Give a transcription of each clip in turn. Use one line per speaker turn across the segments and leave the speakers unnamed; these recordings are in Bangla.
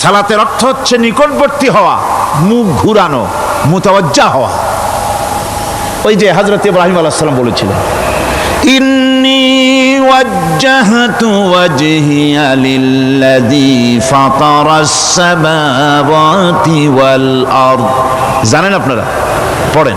সালাতের অর্থ হচ্ছে নিকটবর্তী হওয়া মুখ ঘুরানো মুতাওয়াজ্জা হওয়া ওই যে হজরত ইব্রাহিম আলাইসাল্লাম বলেছিলেন إني وجهت وجهي للذي فطر السماوات والأرض জানেন আপনারা পড়েন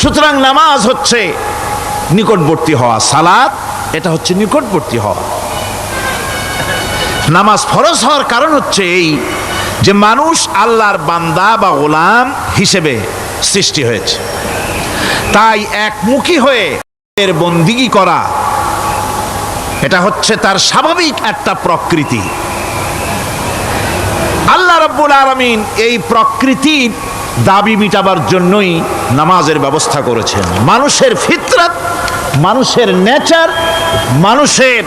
সুতরাং নামাজ হচ্ছে নিকটবর্তী হওয়া সালাদ এটা হচ্ছে নিকটবর্তী হওয়া। নামাজ ফরজ হওয়ার কারণ হচ্ছে এই যে মানুষ আল্লাহর বান্দা বা গোলাম হিসেবে সৃষ্টি হয়েছে। তাই একমুখী হয়ে এর বন্দিগি করা, এটা হচ্ছে তার স্বাভাবিক একটা প্রকৃতি। আল্লাহ রব্বুল আলমিন এই প্রকৃতির দাবি মিটাবার জন্যই নামাজের ব্যবস্থা করেছেন। মানুষের ফিতরত, মানুষের নেচার, মানুষের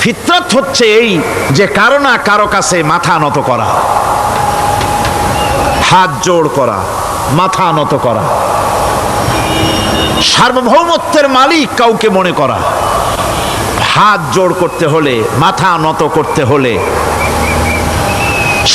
ফিতরত হচ্ছে এই যে কারও না কারও কাছে মাথা নত করা, হাত জোড় করা, মাথা নত করা, সার্বভৌমত্বের মালিক কাউকে মনে করা, হাত জোড় করতে হলে, মাথা নত করতে হলে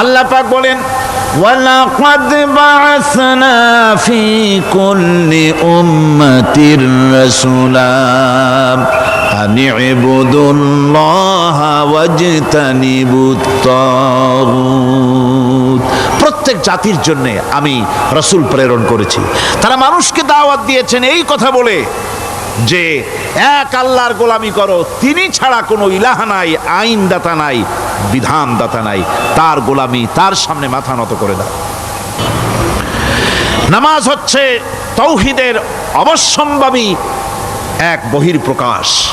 আল্লাহ পাক বলেন ولقد بعثنا في كل أمة رسولا أن اعبدوا الله واجتنبوا الطاغوت প্রত্যেক জাতির জন্য আমি রসুল প্রেরণ করেছি তারা মানুষকে দাওয়াত দিয়েছেন এই কথা বলে যে এক আল্লাহর গোলামি করো, তিনি ছাড়া কোনো ইলাহা নাই, আইনদাতা নাই, বিধানদাতা নাই। তার গোলামি তার সামনে মাথা নত করে দাও। নামাজ হচ্ছে তৌহিদের অবশ্যম্ভাবী এক বহির প্রকাশ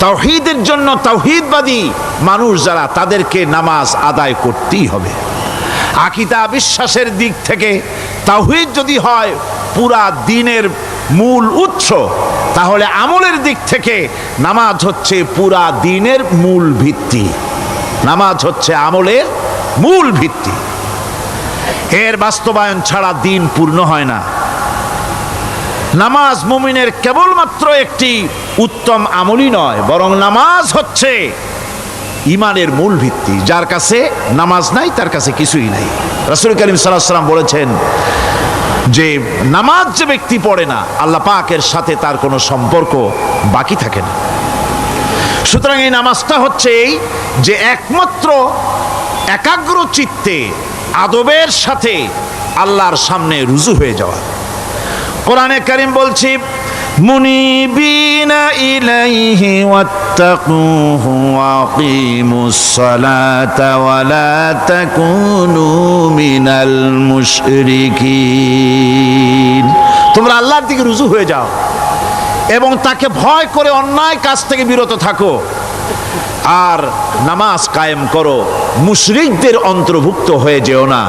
তৌহিদের জন্য তৌহিদবাদী মানুষ যারা, তাদেরকে নামাজ আদায় করতেই হবে। আকিতা বিশ্বাসের দিক থেকে তাওহিদ যদি হয়, পুরা দিনের মূল উৎস। তাহলে আমলের দিক থেকে নামাজ হচ্ছে পুরা দিনের মূল ভিত্তি। নামাজ হচ্ছে আমলের মূল ভিত্তি। এর বাস্তবায়ন ছাড়া দিন পূর্ণ হয় না। নামাজ মুমিনের কেবলমাত্র একটি উত্তম আমলই নয়, বরং নামাজ হচ্ছে ইমানের মূল ভিত্তি। যার কাছে নামাজ নাই, তার কাছে কিছুই নাই। রাসুল করিম সাল্লাহ সাল্লাম বলেছেন যে নামাজ যে ব্যক্তি পড়ে না, আল্লাহ পাকের সাথে তার কোনো সম্পর্ক বাকি থাকে না। সুতরাং এই নামাজটা হচ্ছে এই যে একমাত্র একাগ্র চিত্তে আদবের সাথে আল্লাহর সামনে রুজু হয়ে যাওয়া। কোরআনে করিম বলছি ইলাইহি ওয়াত্তাকুহু ওয়াকিমুস সালাতা ওয়া লা তাকুনু মিনাল মুশরিকিন। তোমরা আল্লাহর দিকে রুজু হয়ে যাও এবং তাকে ভয় করে অন্যায় কাজ থেকে বিরত থাকো। আর নামাজ কায়েম করো। মুশরিকদের অন্তর্ভুক্ত হয়ে যেও না।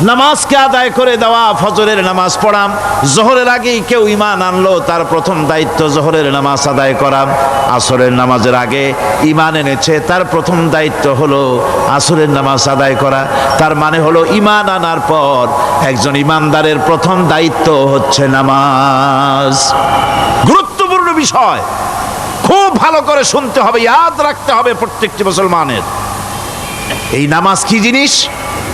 নামাজকে আদায় করে দেওয়া, ফজরের নামাজ পড়াম জোহরের আগেই কেউ ইমান আনলো, তার প্রথম দায়িত্ব জোহরের নামাজ আদায় করাম আসরের নামাজের আগে ইমান এনেছে, তার প্রথম দায়িত্ব হলো আসরের নামাজ আদায় করা। তার মানে হলো ইমান আনার পর একজন ইমানদারের প্রথম দায়িত্ব হচ্ছে নামাজ। গুরুত্বপূর্ণ বিষয়, খুব ভালো করে শুনতে হবে, ইয়াদ রাখতে হবে প্রত্যেকটি মুসলমানের। এই নামাজ কি জিনিস?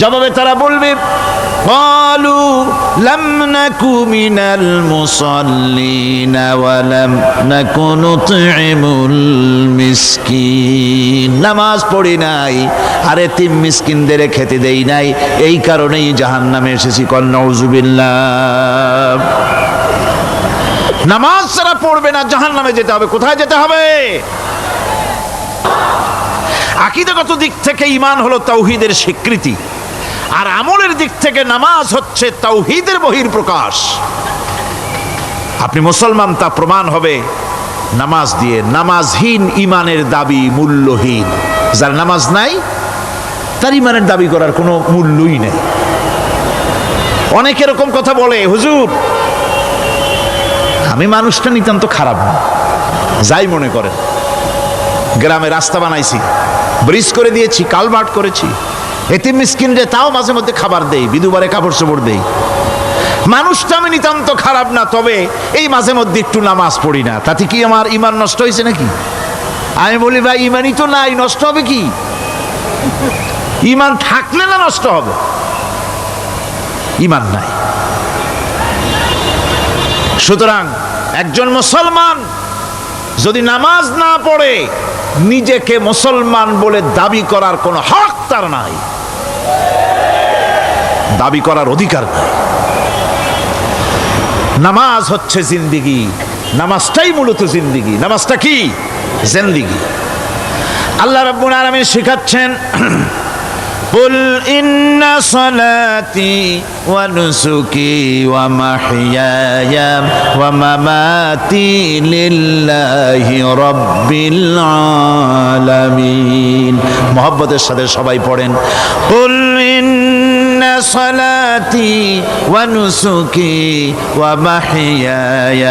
জবাবে তারা বলবে قالوا لم نك من المصلين ولم نك نطعم المسكين নামাজ পড়ি নাই আর এতিম মিসকিনদের খেতে দেই নাই এই কারণেই জাহান্নামে এসেছি কন্নউজুবিল্লাহ নামাজ যারা পড়বে না জাহান্নামে যেতে হবে কোথায় যেতে হবে আকিদাগত দিক থেকে ইমান হলো তাওহীদের স্বীকৃতি আর আমলের দিক থেকে নামাজ হচ্ছে তাওহীদের বহির প্রকাশ আপনি মুসলমান, তা প্রমাণ হবে। নামাজ দিয়ে নামাজহীন ইমানের দাবি মূল্যহীন। যার নামাজ নাই, তার ইমানের দাবি করার কোনো মূল্যই নেই। অনেক এরকম কথা বলে, হুজুর, আমি মানুষটা নিতান্ত খারাপ না। যাই মনে করেন। গ্রামে রাস্তা বানাইছি, ব্রিজ করে দিয়েছি, কালভার্ট করেছি। এতিম মিসকিনরে তাও মাঝে মধ্যে খাবার দেই, বিধুবারে কাপড় চোপড় দেই। মানুষটা আমি নিতান্ত খারাপ না, তবে এই মাঝে মধ্যে একটু নামাজ পড়ি না। তাতে কি আমার ইমান নষ্ট হয়েছে নাকি? আমি বলি, ভাই ইমানই তো নাই, নষ্ট হবে কি? ইমান থাকলে না নষ্ট হবে? ইমান নাই। সুতরাং একজন মুসলমান যদি নামাজ না পড়ে, নিজেকে মুসলমান বলে দাবি করার কোনো হক তার নাই। দাবি করার অধিকার নাই নামাজ হচ্ছে জিন্দিগি নামাজটাই মূলত জিন্দিগি নামাজটা কি জিন্দিগি আল্লাহ রাব্বুল আলামিন শেখাচ্ছেন قل إن صلاتي ونسكي ومحياي ومماتي لله رب العالمين মোহব্বতের সাথে সবাই পড়েন قل إن صلاتي ونسكي ومحياي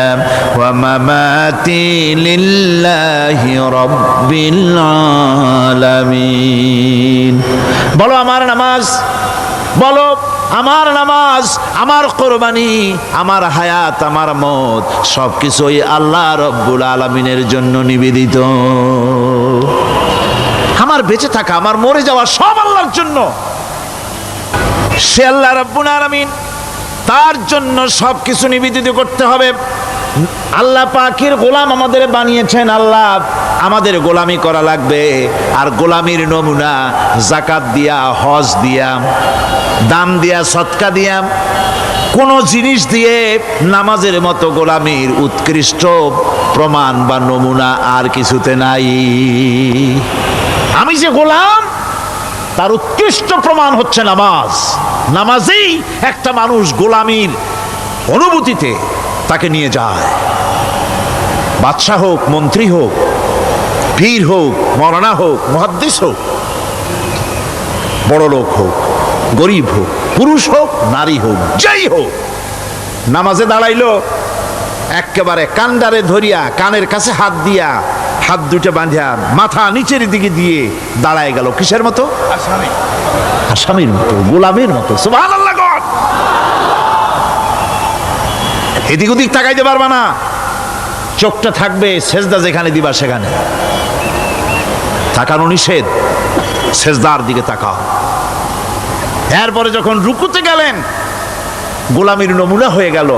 ومماتي لله رب العالمين বলো আমার নামাজ বলো আমার নামাজ আমার কোরবানি আমার হায়াত আমার মত সব কিছুই আল্লাহ রব্বুল আলমিনের জন্য নিবেদিত আমার বেঁচে থাকা আমার মরে যাওয়া সব আল্লাহর জন্য সে আল্লাহ রব্বুল আলমিন তার জন্য সব কিছু নিবেদিত করতে হবে। আল্লাহ পাখির গোলাম আমাদের বানিয়েছেন, আল্লাহ আমাদের গোলামি করা লাগবে। আর গোলামির নমুনা জাকাত দিয়া, হজ দিয়া দাম দিয়া, সৎকা দিয়া, কোন জিনিস দিয়ে নামাজের মতো গোলামির উৎকৃষ্ট প্রমাণ বা নমুনা আর কিছুতে নাই। আমি যে গোলাম তার উৎকৃষ্ট প্রমাণ হচ্ছে নামাজ। নামাজেই একটা মানুষ গোলামির অনুভূতিতে তাকে নিয়ে যায়। বাদশাহ হোক, মন্ত্রী হোক, পীর হোক মরানা হোক মহাদ্দেশ হোক, বড় লোক হোক, গরিব হোক, পুরুষ হোক, নারী হোক, যাই হোক, নামাজে দাঁড়াইল, একেবারে কান্ডারে ধরিয়া, কানের কাছে হাত দিয়া হাত দুটো বাঁধিয়া মাথা নিচের দিকে দিয়ে দাঁড়ায় গেল। কিসের মতো? আসামির মতো গোলামের মতো। এদিক ওদিক তাকাইতে পারবা না। চোখটা থাকবে সেজদা যেখানে দিবা সেখানে। তাকানো নিষেধ সেজদার দিকে তাকাও। এরপরে যখন রুকুতে গেলেন গোলামের নমুনা হয়ে গেল।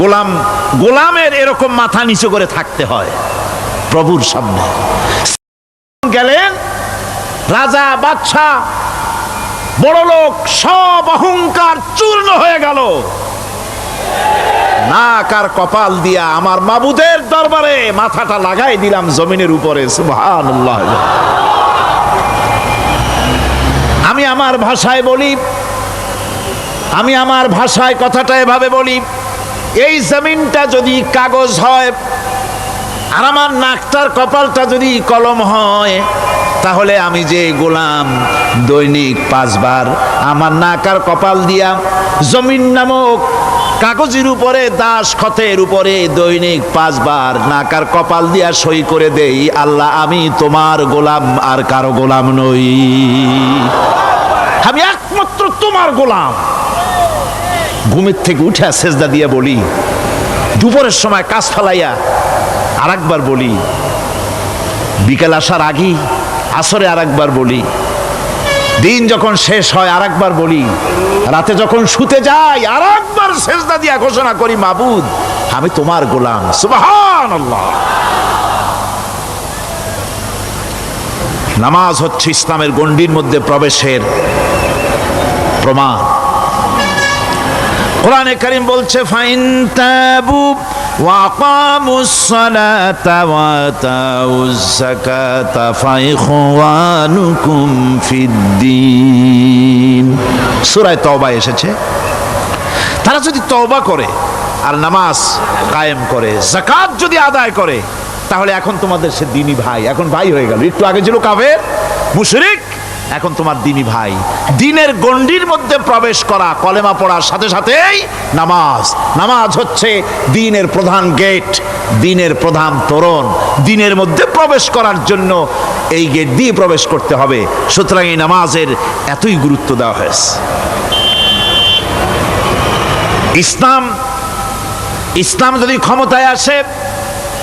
গোলাম গোলামের এরকম মাথা নিচু করে থাকতে হয়। প্রভুর সামনে। গেলেন, রাজা, বাদশাহ, বড় লোক, সব অহংকার চূর্ণ হয়ে গেল। নাক আর কপাল দিয়া আমার মাবুদের দরবারে মাথাটা লাগাই দিলাম জমিনের উপরে আমি আমার ভাষায় বলি, আমি আমার ভাষায় কথাটা এভাবে বলি, এই জমিনটা যদি কাগজ হয় আর আমার নাকটার কপালটা যদি কলম হয়, তাহলে আমি যে গোলাম দৈনিক পাঁচবার, আমার নাকার কপাল দিয়া জমিন নামক কাগজের উপরে, দাস খতের উপরে দৈনিক পাঁচবার নাকার কপাল দিয়া সই করে দেই, আল্লাহ আমি তোমার গোলাম আর কারও গোলাম নই। আমি একমাত্র তোমার গোলাম। ঘুমের থেকে উঠে সেজদা দিয়ে বলি, দুপুরের সময় কাজ ফালাইয়া আর একবার বলি, বিকেল আসার আগেই আসরে আর একবার বলি, দিন যখন শেষ হয় আর একবার বলি, রাতে যখন শুতে যাই আর একবার সেজদা দিয়া ঘোষণা করি, মাবুদ, আমি তোমার গোলাম। সুবাহান নামাজ হচ্ছে ইসলামের গণ্ডির মধ্যে প্রবেশের প্রমাণ। কোরআনে করিম বলছে, ফাইন তাবু وأقاموا الصلاة وآتوا الزكاة فإخوانكم في الدين সূরায় তওবা এসেছে তারা যদি তওবা করে আর নামাজ কায়েম করে জাকাত যদি আদায় করে তাহলে এখন তোমাদের সে দিনী ভাই এখন ভাই হয়ে গেল একটু আগে ছিল কাফের মুশরিক এখন তোমার দিনী ভাই, দিনের গণ্ডির মধ্যে প্রবেশ করা, কলেমা পড়ার সাথে সাথেই নামাজ। নামাজ হচ্ছে দিনের প্রধান গেট দিনের প্রধান তোরণ। দিনের মধ্যে প্রবেশ করার জন্য এই গেট দিয়ে প্রবেশ করতে হবে। সুতরাং এই নামাজের এতই গুরুত্ব দেওয়া হয়েছে। ইসলাম ইসলাম যদি ক্ষমতায় আসে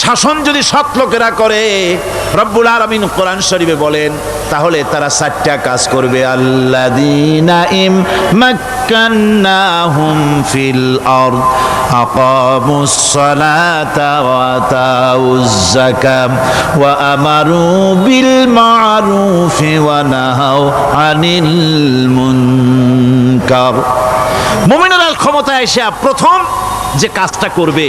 শাসন যদি সৎ লোকেরা করে, রব্বুল আলমিন কোরআন শরীফে বলেন, তাহলে তারা সাতটা কাজ করবে। আল্লাদিনাইম মাক্কান্নাহুম ফিল আরদ, আকামুস সালাতা ওয়া আতাউজ যাকাম ওয়া আমারু বিল মারুফি ওয়া নাহাউ আনিল মুনকার। মুমিনরা ক্ষমতায় এসে প্রথম যে কাজটা করবে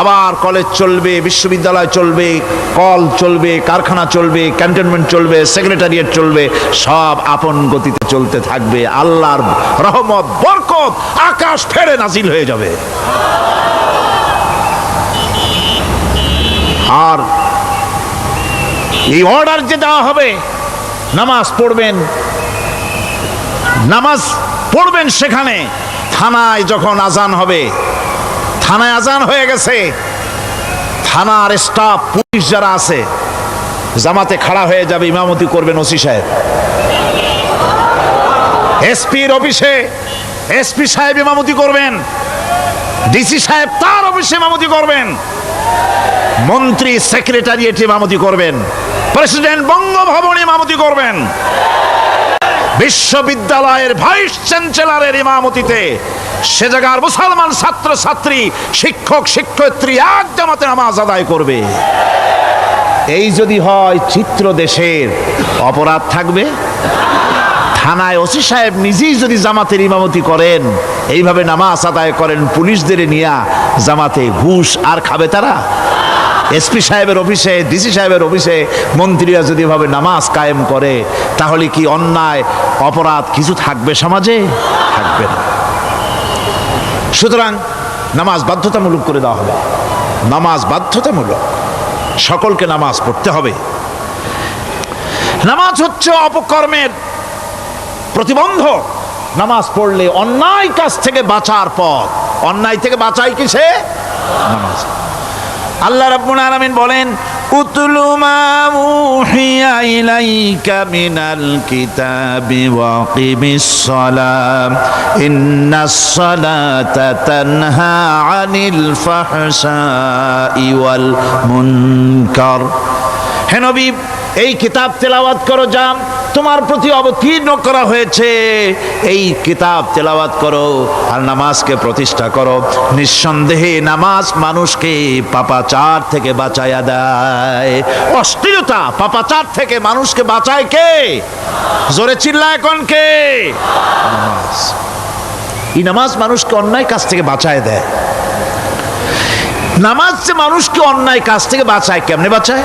আবার কলেজ চলবে, বিশ্ববিদ্যালয় চলবে কল চলবে, কারখানা চলবে ক্যান্টনমেন্ট চলবে সেক্রেটারিয়েট চলবে, সব আপন গতিতে চলতে থাকবে। আল্লাহর রহমত, বরকত, আকাশ ফেরে নাজিল হয়ে যাবে। আর এই অর্ডার যে দেওয়া হবে, নামাজ পড়বেন নামাজ পড়বেন সেখানে, থানায় যখন আজান হবে থানায় আজান হয়ে গেছে। থানার স্টাফ পুলিশ যারা আছে, জামাতে খাড়া হয়ে যাবে, ইমামতি করবেন ওসি সাহেব। এসপির অফিসে, এসপি সাহেব ইমামতি করবেন। ডিসি সাহেব তার অফিসে ইমামতি করবেন। মন্ত্রী সেক্রেটারিয়েট ইমামতি করবেন। প্রেসিডেন্ট বঙ্গভবন ইমামতি করবেন। বিশ্ববিদ্যালয়ের ভাইস চ্যান্সেলরের ইমামতিতে সে জায়গার মুসলমান ছাত্র ছাত্রী শিক্ষক, শিক্ষয়িত্রী এক নামাজ আদায় করবে। এই যদি হয় চিত্র দেশের অপরাধ থাকবে? থানায় ওসি সাহেব নিজেই যদি জামাতের ইমামতি করেন, এইভাবে নামাজ আদায় করেন, পুলিশদের নিয়ে জামাতে ঘুষ আর খাবে তারা? এসপি সাহেবের অফিসে, ডিসি সাহেবের অফিসে মন্ত্রীরা যদি এভাবে নামাজ কায়েম করে, তাহলে কি অন্যায়, অপরাধ কিছু থাকবে সমাজে? থাকবে না। সুতরাং নামাজ বাধ্যতামূলক করে দেওয়া হবে। নামাজ বাধ্যতামূলক। সকলকে নামাজ পড়তে হবে। নামাজ হচ্ছে অপকর্মের প্রতিবন্ধক নামাজ পড়লে অন্যায় কাজ থেকে বাঁচার পথ। অন্যায় থেকে বাঁচাই কিসে? নামাজ। আল্লাহ রাব্বুল আলামিন বলেন, উতলু মা উহিয়া ইলাইকা মিনাল কিতাবি ওয়া কিমিস সালাম ইন্নাস সালাতা তানহা আনিল ফাহশাই ওয়াল মুনকার। হে নবী এই কিতাব তেলাওয়াত করো যাম তোমার প্রতি অবতীর্ণ করা হয়েছে। এই কিতাব তেলাওয়াত করো আর নামাজকে প্রতিষ্ঠা করো। নিঃসন্দেহে নামাজ মানুষকে পাপাচার থেকে বাঁচায়া দেয়। অশ্লীলতা পাপাচার থেকে মানুষকে বাঁচায় কে? জোরে চিল্লা এখন কে? এই নামাজ মানুষকে অন্যায় কাজ থেকে বাঁচায় দেয়। নামাজ যে মানুষকে অন্যায় কাজ থেকে বাঁচায়, কেমনে বাঁচায়?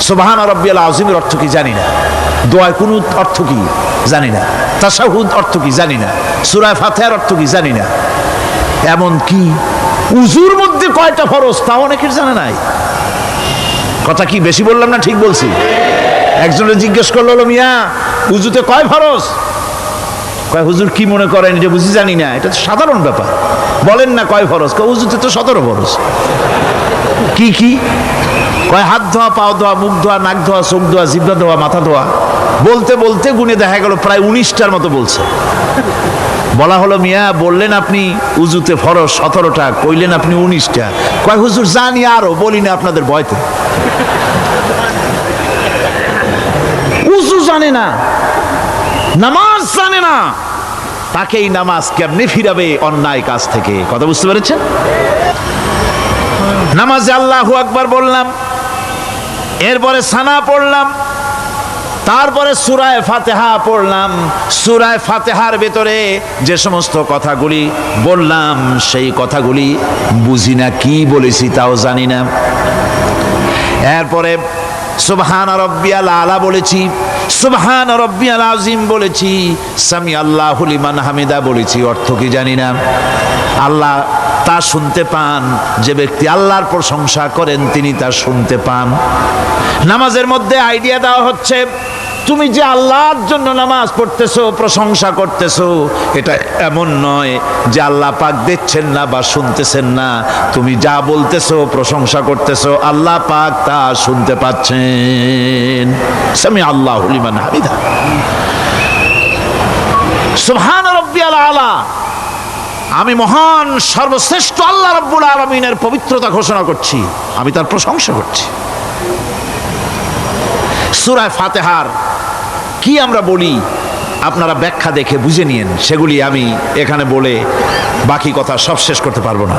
সুবহান রব্বিয়াল আজিমের অর্থ কি জানি না। দোয়ায় কুনুত অর্থ কি জানি না। তাসাহুদ অর্থ কি জানি না। সুরায় ফাতেহার অর্থ কি জানি না। এমন কি উজুর মধ্যে কয়টা ফরজ তা অনেকের জানা নাই। কথা কি বেশি বললাম না ঠিক বলছি? একজনে জিজ্ঞেস করল হলো, মিয়া উজুতে কয় ফরজ? কয় হুজুর কি মনে করেন এটা বুঝি জানি না। এটা তো সাধারণ ব্যাপার। বলেন না কয় ফরজ। কয় উজুতে তো সতেরো ফরজ। কি কি? কয়, হাত ধোয়া, পাও ধোয়া, মুখ ধোয়া, নাক ধোয়া, চোখ ধোয়া, জিব্বা ধোয়া, মাথা ধোয়া। বলতে বলতে গুনে দেখা গেল প্রায় উনিশটার মতো বলছে। বলা হলো, মিয়া, বললেন আপনি, উজুতে ফরস সতেরোটা, কইলেন আপনি উনিশটা। কয়, হুজুর, জানি আরও, বলি না আপনাদের ভয়তে। উজু জানে না, নামাজ জানে না। তাকে এই নামাজ কেমনে ফিরাবে অন্যায় কাজ থেকে? কথা বুঝতে পেরেছেন? নামাজে আল্লাহু আকবার বললাম, এরপরে সানা পড়লাম, তারপরে সুরায় ফাতেহা পড়লাম। সুরায় ফাতেহার ভেতরে যে সমস্ত কথাগুলি বললাম, সেই কথাগুলি বুঝি না কি বলেছি তাও জানি না। এরপরে সুবহান রব্বিয়াল আলা বলেছি, সুবহান রব্বিয়াল আজিম বলেছি সামি আল্লাহ লিমান হামিদা বলেছি, অর্থ কি জানি না। আল্লাহ তা শুনতে পান। যে ব্যক্তি আল্লাহর প্রশংসা করেন, তিনি তা শুনতে পান। নামাজের মধ্যে আইডিয়া দেওয়া হচ্ছে, তুমি যে আল্লাহর জন্য নামাজ পড়তেছো, প্রশংসা করতেছো, এটা এমন নয় যে আল্লাহ পাক দেখছেন না বা শুনতেছেন না। তুমি যা বলতেছো, প্রশংসা করতেছো, আল্লাহ পাক তা শুনতে পাচ্ছেন। সামি আল্লাহ হামিদা। সুবহান রব্বিয়াল আলা। আমি মহান, সর্বশ্রেষ্ঠ আল্লাহ রব্বুল আলমিনের পবিত্রতা ঘোষণা করছি। আমি তার প্রশংসা করছি। সুরায় ফাতেহার কি আমরা বলি? আপনারা ব্যাখ্যা দেখে বুঝে নিয়েন, সেগুলি আমি এখানে বলে বাকি কথা সব শেষ করতে পারব না।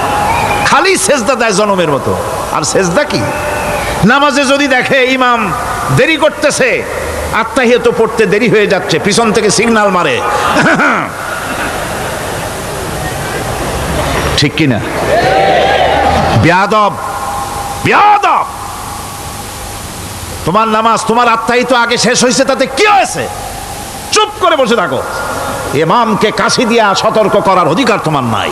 খালি সেজদা দেয় জনমের মতো। আর সেজদা কি? নামাজে যদি দেখে ইমাম দেরি করতেছে, আত্মাহিয়ত পড়তে দেরি হয়ে যাচ্ছে, পিছন থেকে সিগনাল মারে। ঠিক কিনা? বেয়াদব বেয়াদব! তোমার নামাজ, তোমার আত্মাহিত আগে শেষ হয়েছে, তাতে কি হয়েছে? চুপ করে বসে থাকো। এমামকে কাশি দিয়া সতর্ক করার অধিকার তোমার নাই।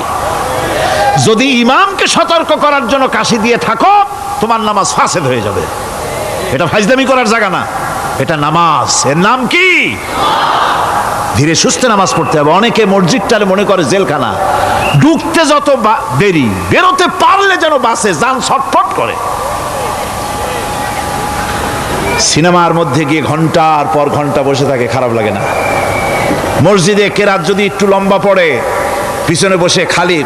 যদি ইমামকে সতর্ক করার জন্য কাশি দিয়ে থাকো, তোমার নামাজ ফাসেদ হয়ে যাবে। এটা ফাজদামি করার জায়গা না। এটা নামাজ। এর নাম কি? ধীরে সুস্থে নামাজ পড়তে হবে। অনেকে মসজিদটারে মনে করে জেলখানা। ঢুকতে যত দেরি, বেরোতে পারলে যেন বাসে যান ছটফট করে। সিনেমার মধ্যে গিয়ে ঘণ্টার পর ঘণ্টা বসে থাকে, খারাপ লাগে না। মসজিদে কেরাত যদি একটু লম্বা পড়ে, পিছনে বসে খালি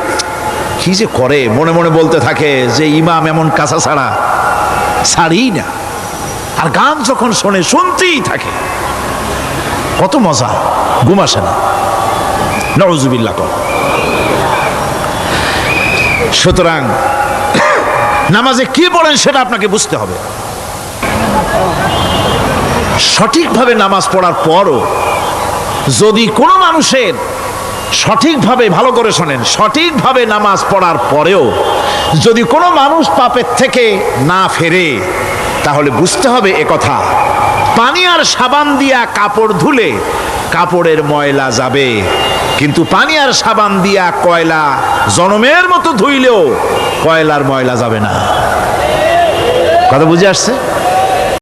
কি যে করে? মনে মনে বলতে থাকে যে ইমাম এমন কাঁচা ছাড়া ছাড়ি না। আর গান যখন শোনে, শুনতেই থাকে। কত মজা, ঘুম না। নজুবিল্লা কর। সুতরাং নামাজে কি পড়েন সেটা আপনাকে বুঝতে হবে। সঠিকভাবে নামাজ পড়ার পরও যদি কোনো মানুষের সঠিকভাবে ভালো করে শোনেন, সঠিকভাবে নামাজ পড়ার পরেও যদি কোনো মানুষ পাপের থেকে না ফেরে, তাহলে বুঝতে হবে এ কথা। পানি আর সাবান দিয়া কাপড় ধুলে কাপড়ের ময়লা যাবে। কিন্তু পানি আর সাবান দিয়া কয়লা জনমের মতো ধুইলেও কয়লার ময়লা যাবে না। কথা বুঝে আসছে?